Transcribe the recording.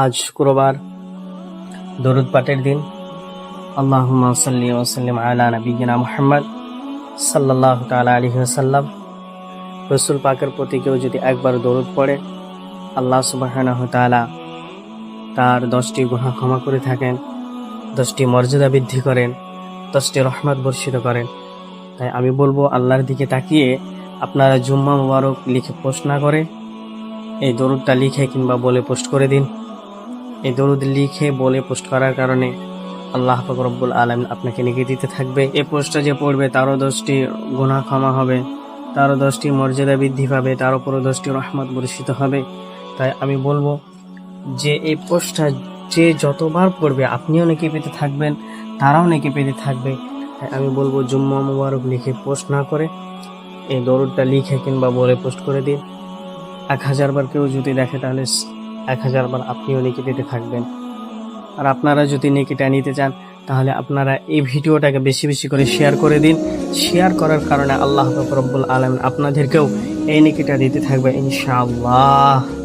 আজ শুক্রবার, দরুদ পাঠের দিন। আল্লাহুম্মা সাল্লি আলা নবিয়িনা মুহাম্মদ সাল্লাল্লাহু তাআলা আলাইহি ওয়াসাল্লাম। রসুল পাকের প্রতি কেউ যদি একবার দরুদ পড়ে, আল্লাহ সুবহানাহু তাআলা তার দশটি গুহা ক্ষমা করে থাকেন, দশটি মর্যাদা বৃদ্ধি করেন, দশটি রহমত বর্ষিত করেন। তাই আমি বলব, আল্লাহর দিকে তাকিয়ে আপনারা জুম্মা মুবারক লিখে পোস্ট না করে এই দরুদটা লিখে কিংবা বলে পোস্ট করে দিন। এই দরুদ লিখে বলে পোস্ট করার কারণে আল্লাহ পাক রব্বুল আলমিন আপনাকে লিখে দিতে থাকবে। এ পোস্টটা যে পড়বে তারও দশটি গুনাহ ক্ষমা হবে তারও দশটি মর্যাদা বৃদ্ধি পাবে, তার উপরও দশটি রহমত বর্ষিত হবে। তাই আমি বলব যে এই পোস্টটা যে যতবার পড়বে, আপনিও নাকি পেতে থাকবেন, তারাও নাকি পেতে থাকবে। তাই আমি বলব, জুম্মা মুবারক লিখে পোস্ট না করে এই দরুদটা লিখে কিংবা বলে পোস্ট করে দিন। এক হাজার বার কেউ যদি দেখে, তাহলে এক হাজার বার আপনিও নেকি পেতে থাকবেন। আর আপনারা যদি নেকিটা নিতে চান, তাহলে আপনারা এই ভিডিওটাকে বেশি বেশি করে শেয়ার করে দিন। শেয়ার করার কারণে আল্লাহ রব্বুল আলম আপনাদেরকেও এই নেকিটা দিতে থাকবে ইনশাআল্লাহ।